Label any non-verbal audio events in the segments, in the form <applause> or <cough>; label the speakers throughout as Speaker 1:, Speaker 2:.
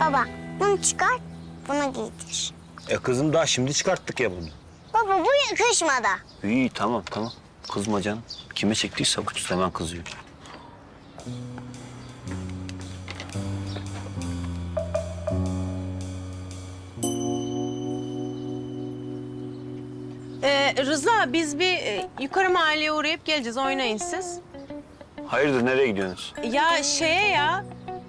Speaker 1: Baba bunu çıkar, bunu giydir.
Speaker 2: E kızım daha şimdi çıkarttık ya bunu.
Speaker 1: Baba bu yakışmadı.
Speaker 2: İyi tamam tamam. Kızma canım. Kime çektiyse bu hemen kızıyor.
Speaker 3: Ee, Rıza biz bir e, yukarı mahalleye uğrayıp geleceğiz. Oynayın siz.
Speaker 2: Hayırdır nereye gidiyorsunuz?
Speaker 3: Ya şeye ya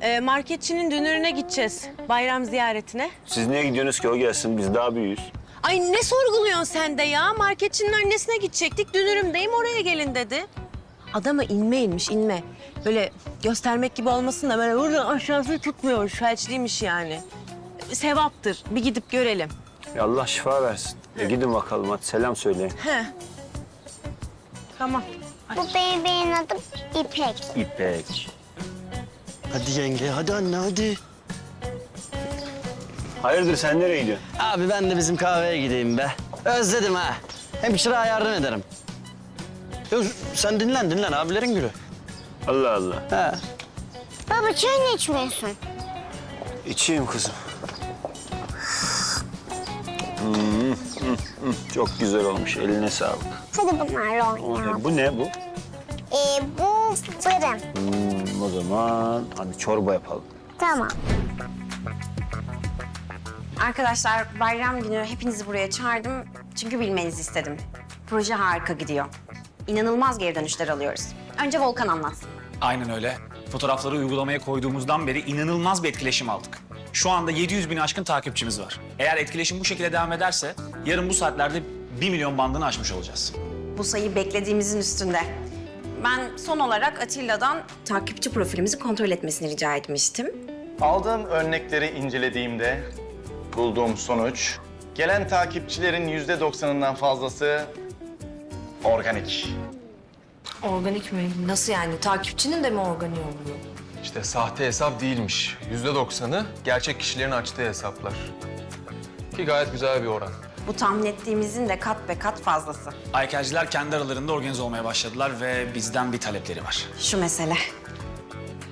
Speaker 3: e, marketçinin dünürüne gideceğiz. Bayram ziyaretine.
Speaker 2: Siz niye gidiyorsunuz ki o gelsin biz daha büyüğüz.
Speaker 3: Ay ne sorguluyorsun sen de ya? Marketçinin annesine gidecektik. Dünürümdeyim oraya gelin dedi. Adama inme inmiş inme. Böyle göstermek gibi olmasın da böyle burada aşağısı tutmuyor. Felçliymiş yani. Sevaptır. Bir gidip görelim.
Speaker 2: Ya Allah şifa versin. E gidin bakalım hadi selam söyleyin.
Speaker 3: He. Tamam.
Speaker 1: Bu bebeğin adı İpek.
Speaker 2: İpek.
Speaker 4: Hadi yenge, hadi anne, hadi.
Speaker 2: Hayırdır sen nereye gidiyorsun?
Speaker 4: Abi ben de bizim kahveye gideyim be. Özledim ha. Hem çırağa yardım ederim. Yok, sen dinlen, dinlen. Abilerin gülü.
Speaker 2: Allah Allah.
Speaker 4: He.
Speaker 1: Baba çay ne içmiyorsun?
Speaker 2: İçeyim kızım. Hmm, hmm, hmm. Çok güzel olmuş. Eline sağlık.
Speaker 1: Hadi bunlarla oynayalım.
Speaker 2: E, bu ne bu?
Speaker 1: Ee, bu fırın.
Speaker 2: Hmm, o zaman hadi çorba yapalım.
Speaker 1: Tamam.
Speaker 5: Arkadaşlar bayram günü hepinizi buraya çağırdım çünkü bilmenizi istedim. Proje harika gidiyor. İnanılmaz geri dönüşler alıyoruz. Önce Volkan anlatsın.
Speaker 6: Aynen öyle. Fotoğrafları uygulamaya koyduğumuzdan beri inanılmaz bir etkileşim aldık. Şu anda 700 bin aşkın takipçimiz var. Eğer etkileşim bu şekilde devam ederse yarın bu saatlerde 1 milyon bandını aşmış olacağız.
Speaker 5: Bu sayı beklediğimizin üstünde. Ben son olarak Atilla'dan takipçi profilimizi kontrol etmesini rica etmiştim.
Speaker 7: Aldığım örnekleri incelediğimde bulduğum sonuç gelen takipçilerin yüzde doksanından fazlası organik.
Speaker 8: Organik mi? Nasıl yani? Takipçinin de mi organik oluyor?
Speaker 9: İşte sahte hesap değilmiş. Yüzde doksanı gerçek kişilerin açtığı hesaplar. Ki gayet güzel bir oran.
Speaker 5: Bu tahmin ettiğimizin de kat be kat fazlası.
Speaker 6: Aykelciler kendi aralarında organize olmaya başladılar ve bizden bir talepleri var.
Speaker 5: Şu mesele.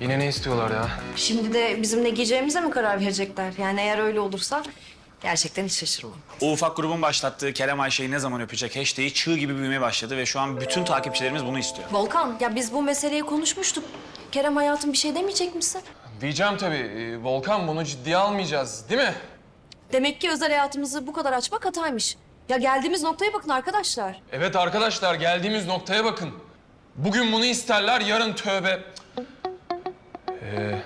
Speaker 9: Yine ne istiyorlar ya?
Speaker 8: Şimdi de bizim ne giyeceğimize mi karar verecekler? Yani eğer öyle olursa gerçekten hiç şaşırmam.
Speaker 6: O ufak grubun başlattığı Kerem Ayşe'yi ne zaman öpecek hashtag'i çığ gibi büyümeye başladı ve şu an bütün takipçilerimiz bunu istiyor.
Speaker 8: Volkan, ya biz bu meseleyi konuşmuştuk. Kerem hayatım bir şey demeyecek misin?
Speaker 9: Diyeceğim tabii. e, Volkan bunu ciddiye almayacağız değil mi?
Speaker 8: Demek ki özel hayatımızı bu kadar açmak hataymış. Ya geldiğimiz noktaya bakın arkadaşlar.
Speaker 9: Evet arkadaşlar geldiğimiz noktaya bakın. Bugün bunu isterler, yarın tövbe. Ee,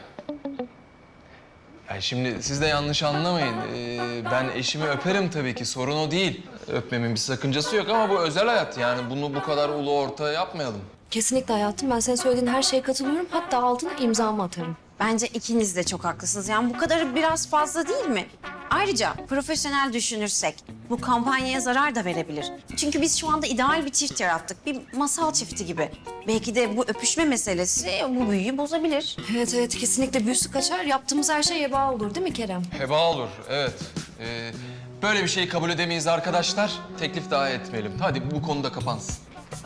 Speaker 9: yani şimdi siz de yanlış anlamayın. Ee, ben eşimi öperim tabii ki, sorun o değil. Öpmemin bir sakıncası yok ama bu özel hayat. Yani bunu bu kadar ulu orta yapmayalım.
Speaker 8: Kesinlikle hayatım. Ben senin söylediğin her şeye katılıyorum. Hatta altına imzamı atarım.
Speaker 5: Bence ikiniz de çok haklısınız. Yani bu kadarı biraz fazla değil mi? Ayrıca profesyonel düşünürsek bu kampanyaya zarar da verebilir. Çünkü biz şu anda ideal bir çift yarattık. Bir masal çifti gibi. Belki de bu öpüşme meselesi bu büyüyü bozabilir.
Speaker 8: Evet evet kesinlikle büyüsü kaçar. Yaptığımız her şey heba olur değil mi Kerem?
Speaker 9: Heba olur, evet. Ee, böyle bir şey kabul edemeyiz arkadaşlar. Teklif daha etmeyelim. Hadi bu konuda kapansın.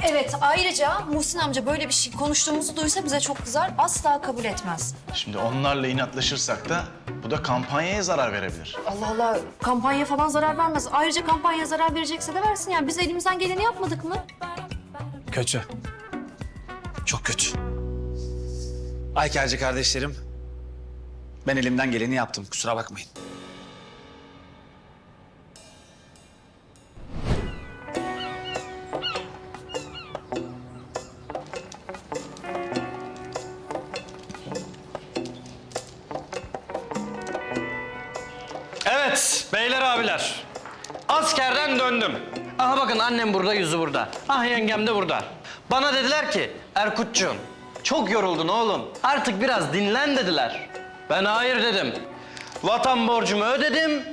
Speaker 8: Evet ayrıca Muhsin amca böyle bir şey konuştuğumuzu duysa bize çok kızar. Asla kabul etmez.
Speaker 7: Şimdi onlarla inatlaşırsak da bu da kampanyaya zarar verebilir.
Speaker 8: Allah Allah kampanya falan zarar vermez. Ayrıca kampanya zarar verecekse de versin yani. Biz elimizden geleni yapmadık mı?
Speaker 6: Kötü. Çok kötü. Aykelci kardeşlerim, ben elimden geleni yaptım. Kusura bakmayın.
Speaker 4: Burada. Ah yengem de burada. Bana dediler ki, Erkutcuğum, çok yoruldun oğlum. Artık biraz dinlen dediler. Ben hayır dedim. Vatan borcumu ödedim.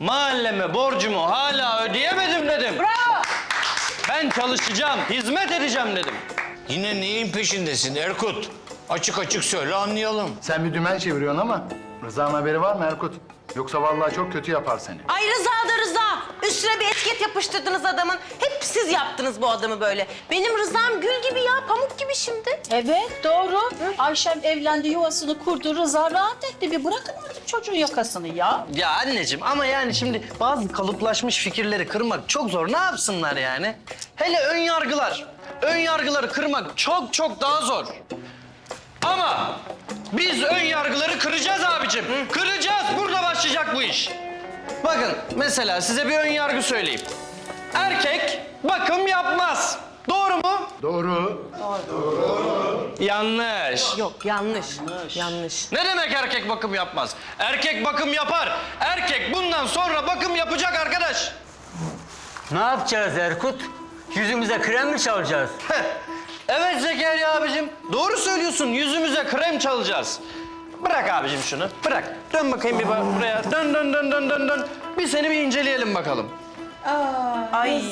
Speaker 4: Mahalleme borcumu hala ödeyemedim dedim. Bravo! Ben çalışacağım, hizmet edeceğim dedim.
Speaker 10: Yine neyin peşindesin Erkut? Açık açık söyle anlayalım.
Speaker 7: Sen bir dümen çeviriyorsun ama Rıza'nın haberi var mı Erkut? Yoksa vallahi çok kötü yapar seni.
Speaker 3: Ay Rıza da Rıza. Üstüne bir etiket yapıştırdınız adamın. Hep siz yaptınız bu adamı böyle. Benim Rıza'm gül gibi ya, pamuk gibi şimdi.
Speaker 11: Evet doğru. Ayşem evlendi yuvasını kurdu Rıza rahat etti. Bir bırakın artık çocuğun yakasını ya.
Speaker 4: Ya anneciğim ama yani şimdi bazı kalıplaşmış fikirleri kırmak çok zor. Ne yapsınlar yani? Hele ön yargılar. Ön yargıları kırmak çok çok daha zor. Ama biz ön yargıları kıracağız abicim. Kıracağız. Burada başlayacak bu iş. Bakın mesela size bir ön yargı söyleyeyim. Erkek bakım yapmaz. Doğru mu?
Speaker 7: Doğru.
Speaker 4: Yanlış.
Speaker 3: Yok yanlış. Yanlış.
Speaker 4: Ne demek erkek bakım yapmaz? Erkek bakım yapar. Erkek bundan sonra bakım yapacak arkadaş.
Speaker 10: Ne yapacağız Erkut? Yüzümüze krem mi çalacağız?
Speaker 4: Heh. Evet Zekeriya abicim. Doğru söylüyorsun. Yüzümüze krem çalacağız. Bırak abicim şunu. Bırak. Dön bakayım bir bak buraya. Dön dön dön dön dön dön. Bir seni bir inceleyelim bakalım.
Speaker 3: Ay.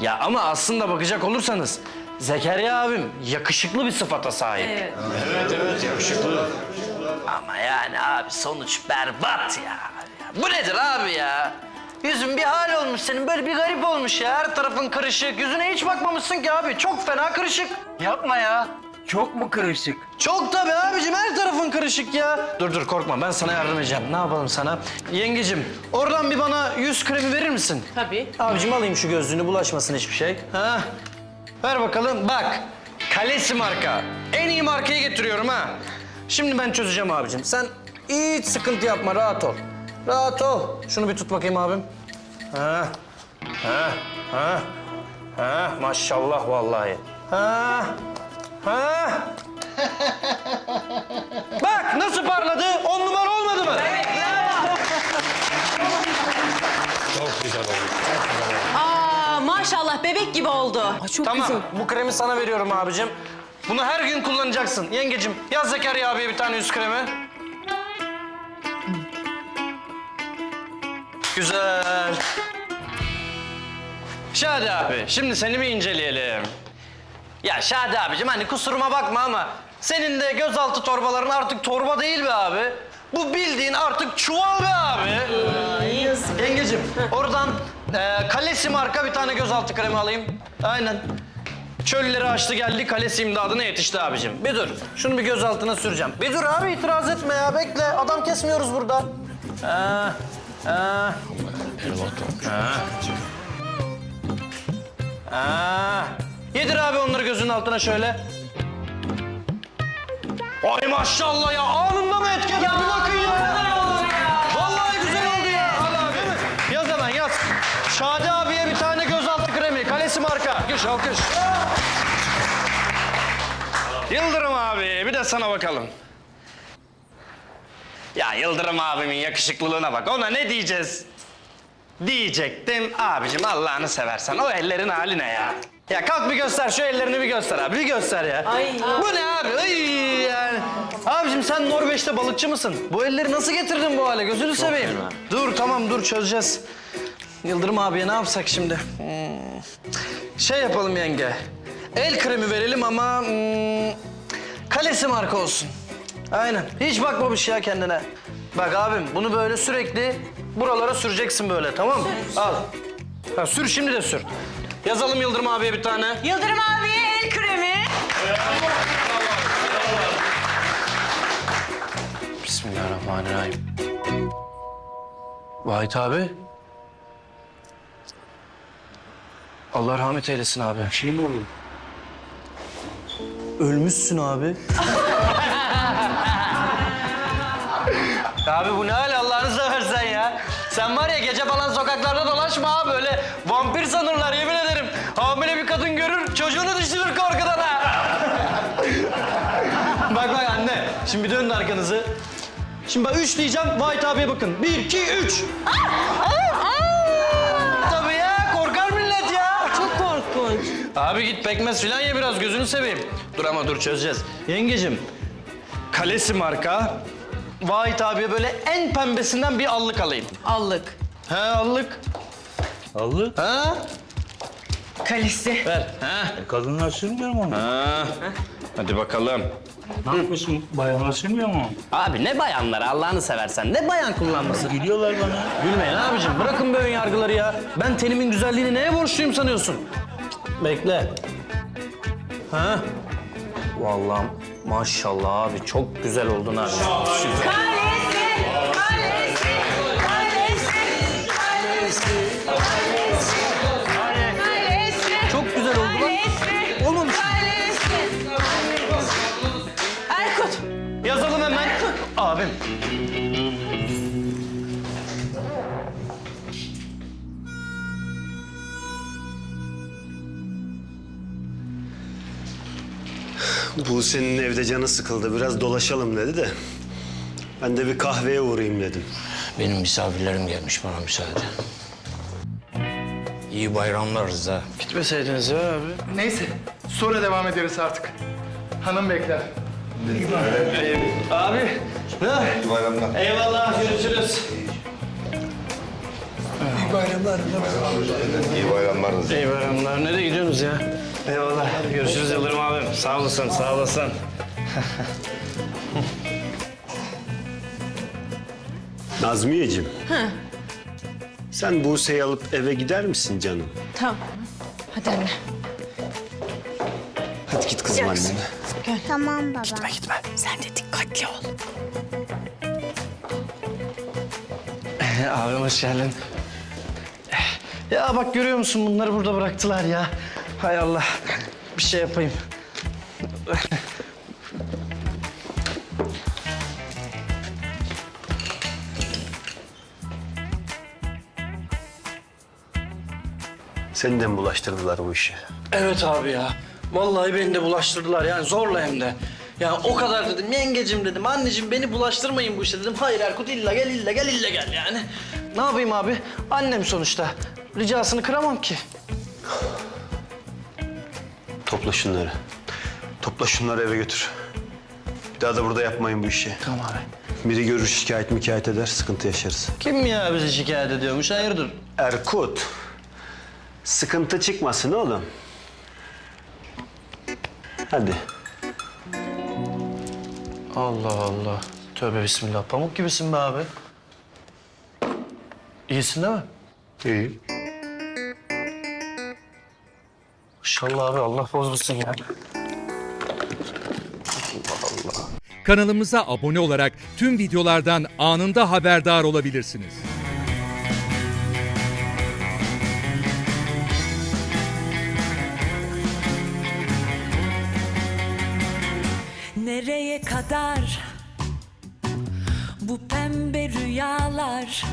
Speaker 4: Ya ama aslında bakacak olursanız Zekeriya abim yakışıklı bir sıfata sahip.
Speaker 3: Evet.
Speaker 4: Ama yani abi sonuç berbat ya. Ya Bu nedir abi ya? Yüzün bir hal olmuş senin böyle bir garip olmuş ya. Her tarafın kırışık. Yüzüne hiç bakmamışsın ki abi. Çok fena kırışık.
Speaker 10: Yapma ya. Çok mu kırışık?
Speaker 4: Çok tabii abicim her tarafın kırışık ya. Dur dur korkma ben sana yardım edeceğim. Ne yapalım sana? Yengecim oradan bir bana yüz kremi verir misin?
Speaker 3: Tabii.
Speaker 4: Abicim alayım şu gözlüğünü bulaşmasın hiçbir şey. Ha? Ver bakalım bak. Kalesi marka. En iyi markayı getiriyorum ha. Şimdi ben çözeceğim abicim. Sen hiç sıkıntı yapma rahat ol. Rahat ol. Şunu bir tut bakayım abim. Ha. Ha. Ha. Ha. Maşallah vallahi. Ha. Ha. <laughs> Bak nasıl parladı? On numara olmadı mı?
Speaker 3: Aa maşallah bebek gibi oldu. çok
Speaker 4: tamam. Bu kremi sana veriyorum abicim. Bunu her gün kullanacaksın. Yengecim yaz Zekeriya abiye bir tane yüz kremi. Güzel. Şadi abi, şimdi seni bir inceleyelim. Ya Şadi abicim hani kusuruma bakma ama senin de gözaltı torbaların artık torba değil be abi. Bu bildiğin artık çuval be abi. Yengecim oradan e, Kalesi marka bir tane gözaltı kremi alayım. Aynen. Çölleri açtı geldi Kalesi imdadına yetişti abicim. Bir dur. Şunu bir gözaltına süreceğim. Bir dur abi itiraz etme ya bekle. Adam kesmiyoruz burada. Ha. Ha. Ha. Altına şöyle. Ay maşallah ya anında mı etki etti? Bir bakın ya. Vallahi güzel oldu ya. Al abi değil mi? Yaz hemen yaz. Şadi abiye bir tane gözaltı kremi. Kalesi marka. Alkış alkış. Yıldırım abi bir de sana bakalım. Ya Yıldırım abimin yakışıklılığına bak. Ona ne diyeceğiz? Diyecektim abicim Allah'ını seversen. O ellerin hali ne ya? Ya kalk bir göster şu ellerini bir göster abi bir göster ya.
Speaker 3: Ay.
Speaker 4: Bu ne abi? Ay yani. Abicim sen Norveç'te balıkçı mısın? Bu elleri nasıl getirdin bu hale? Gözünü seveyim. Dur tamam dur çözeceğiz. Yıldırım abiye ne yapsak şimdi? Hmm. Şey yapalım yenge. El kremi verelim ama hmm, kalesi marka olsun. Aynen. Hiç bakmamış ya kendine. Bak abim bunu böyle sürekli buralara süreceksin böyle tamam mı? Al. Ha, sür şimdi de sür. Yazalım Yıldırım abiye bir tane.
Speaker 3: Yıldırım abiye el kremi.
Speaker 4: Bismillahirrahmanirrahim. Vahit abi. Allah rahmet eylesin abi. Şey mi oldu? Ölmüşsün abi. <laughs> abi bu ne hal dolaşma abi böyle vampir sanırlar yemin ederim. Hamile bir kadın görür çocuğunu düşürür korkudan ha. <laughs> bak bak anne şimdi bir dönün arkanızı. Şimdi ben üç diyeceğim Vahit abiye bakın. Bir, iki, üç. Tabii ya korkar millet ya.
Speaker 3: Çok korkunç.
Speaker 4: Abi git pekmez filan ye biraz gözünü seveyim. Dur ama dur çözeceğiz. Yengecim, Kalesi marka. Vahit abiye böyle en pembesinden bir allık alayım.
Speaker 3: Allık.
Speaker 4: He allık.
Speaker 10: Allı.
Speaker 4: Ha?
Speaker 3: Kalesi.
Speaker 4: Ver. Ha.
Speaker 10: Kadınlar sürmüyor mu onu?
Speaker 4: Ha. Hadi bakalım.
Speaker 10: Ne yapıyorsun? Bayanlar silmiyor mu?
Speaker 4: Abi ne bayanları Allah'ını seversen. Ne bayan kullanması?
Speaker 10: Gülüyorlar bana.
Speaker 4: Gülmeyin abicim. Bırakın böyle yargıları ya. Ben tenimin güzelliğini neye borçluyum sanıyorsun? Bekle. Ha? Vallahi maşallah abi çok güzel oldun abi. Çok
Speaker 12: Buse'nin evde canı sıkıldı. Biraz dolaşalım dedi de. Ben de bir kahveye uğrayayım dedim.
Speaker 10: Benim misafirlerim gelmiş bana müsaade. İyi bayramlar Rıza.
Speaker 4: Gitmeseydiniz ya abi.
Speaker 13: Neyse, sonra devam ederiz artık. Hanım bekler.
Speaker 4: Abi. Ne? bayramlar. Eyvallah görüşürüz.
Speaker 2: İyi bayramlar.
Speaker 4: İyi bayramlar. Nereye gidiyorsunuz ya? Eyvallah. Görüşürüz Yıldırım abim. Sağ olasın, sağ olasın. <laughs>
Speaker 12: Nazmiyeciğim. Sen Buse'yi alıp eve gider misin canım?
Speaker 3: Tamam. Hadi anne.
Speaker 12: Hadi git kızım annene.
Speaker 1: Tamam baba.
Speaker 3: Sen de dikkatli ol.
Speaker 4: abim hoş geldin. Ya bak görüyor musun bunları burada bıraktılar ya. Hay Allah. Bir şey yapayım.
Speaker 12: Seni de mi bulaştırdılar bu işe?
Speaker 4: Evet abi ya. Vallahi beni de bulaştırdılar yani zorla hem de. Ya o kadar dedim yengecim dedim anneciğim beni bulaştırmayın bu işe dedim. Hayır Erkut illa gel illa gel illa gel yani. Ne yapayım abi? Annem sonuçta. Ricasını kıramam ki.
Speaker 12: Topla şunları. Topla şunları eve götür. Bir daha da burada yapmayın bu işi.
Speaker 4: Tamam abi.
Speaker 12: Biri görür şikayet mikayet eder, sıkıntı yaşarız.
Speaker 4: Kim ya bizi şikayet ediyormuş hayırdır?
Speaker 12: Erkut, sıkıntı çıkmasın oğlum. Hadi.
Speaker 4: Allah Allah. Tövbe bismillah. Pamuk gibisin be abi. İyisin değil mi?
Speaker 12: İyi.
Speaker 4: İnşallah abi Allah bozmasın ya.
Speaker 14: Kanalımıza abone olarak tüm videolardan anında haberdar olabilirsiniz.
Speaker 8: Nereye kadar bu pembe rüyalar